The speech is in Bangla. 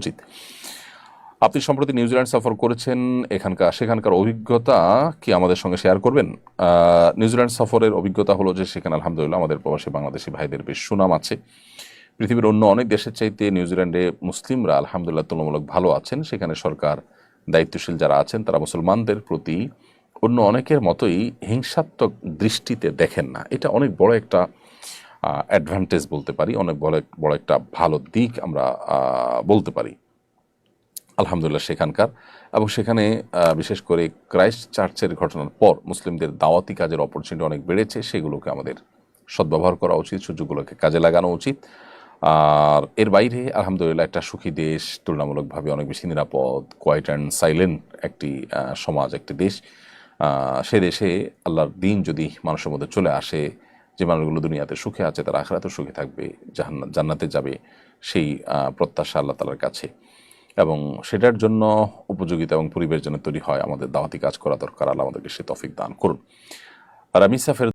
উচিত। আপনি সম্প্রতি নিউজিল্যান্ড সফর করেছেন, এখানকার, সেখানকার অভিজ্ঞতা কি আমাদের সঙ্গে শেয়ার করবেন? নিউজিল্যান্ড সফরের অভিজ্ঞতা হলো যে সেখানে আলহামদুলিল্লাহ আমাদের প্রবাসী বাংলাদেশি ভাইদের বেশ সুনাম আছে। পৃথিবীর অন্য অনেক দেশের চাইতে নিউজিল্যান্ডে মুসলিমরা আলহামদুলিল্লাহ তুলনামূলক ভালো আছেন। সেখানে সরকার দায়িত্বশীল যারা আছেন, তারা মুসলমানদের প্রতি অন্য অনেকের মতোই হিংসাত্মক দৃষ্টিতে দেখেন না। এটা অনেক বড় একটা অ্যাডভান্টেজ বলতে পারি, অনেক বড় বড় একটা ভালো দিক আমরা বলতে পারি। আলহামদুলিল্লাহ সেখানকার। এবং সেখানে বিশেষ করে ক্রাইস্ট চার্চের ঘটনার পর মুসলিমদের দাওয়াতি কাজের অপরচুনিটি অনেক বেড়েছে, সেগুলোকে আমাদের সদ্ব্যবহার করা উচিত, সুযোগগুলোকে কাজে লাগানো উচিত। আর এর বাইরে আলহামদুলিল্লাহ একটা সুখী দেশ, তুলনামূলকভাবে অনেক বেশি নিরাপদ কোয়াইট অ্যান্ড সাইলেন্ট একটি সমাজ, একটি দেশ। সে দেশে আল্লাহর দিন যদি মানুষের মধ্যে চলে আসে যে মানুষগুলো দুনিয়াতে সুখে আছে, তারা আখরাতেও সুখে থাকবে জান্নাতে যাবে, সেই প্রত্যাশা আল্লাহ তালার কাছে। এবং সেটার জন্য উপযোগিতা এবং পরিবেশ যেন তৈরি হয়, আমাদের দাওয়াতি কাজ করা দরকার, আল্লাহ আমাদেরকে সে তফিক দান করুন। আর আমি সাফের